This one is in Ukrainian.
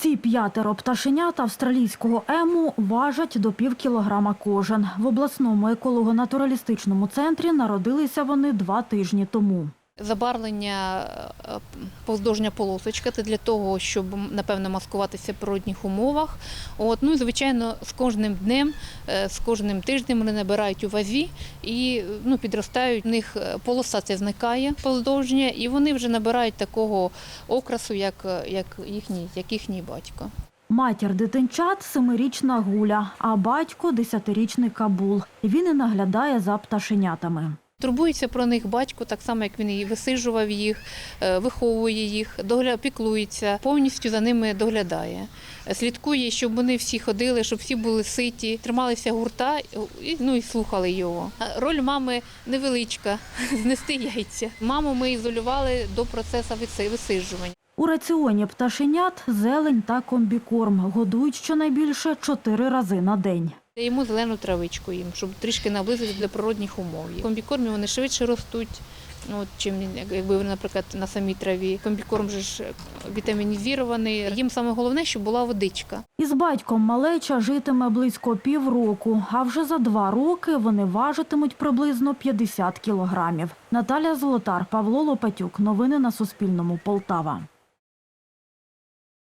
Ці п'ятеро пташенят австралійського ему важать до пів кілограма кожен. В обласному еколого-натуралістичному центрі народилися вони два тижні тому. Забарвлення е, полосочка це для того, щоб напевно маскуватися в природних умовах. От ну і звичайно, з кожним днем, е, з кожним тижнем вони набирають у вазі і ну підростають. В них е, полоса ця зникає повздовжня, і вони вже набирають такого окрасу, як, як їхній, як їхній батько. Матір дитинчат семирічна гуля, а батько десятирічний кабул. Він і наглядає за пташенятами. Турбується про них батько, так само як він і висиджував їх, е, виховує їх, піклується, повністю за ними доглядає. Е, Слідкує, щоб вони всі ходили, щоб всі були ситі, трималися гурта і, ну, і слухали його. Роль мами невеличка знести яйця. Маму ми ізолювали до процесу виси- висиджування. У раціоні пташенят зелень та комбікорм годують щонайбільше чотири рази на день. Йому зелену травичку їм, щоб трішки наблизити до природних умов. Комбікормі вони швидше ростуть. Ну, чим якби наприклад, на самій траві. Комбікорм же ж вітамінізований. Їм саме головне, щоб була водичка. Із батьком малеча житиме близько півроку, а вже за два роки вони важитимуть приблизно 50 кілограмів. Наталя Золотар, Павло Лопатюк. Новини на Суспільному. Полтава.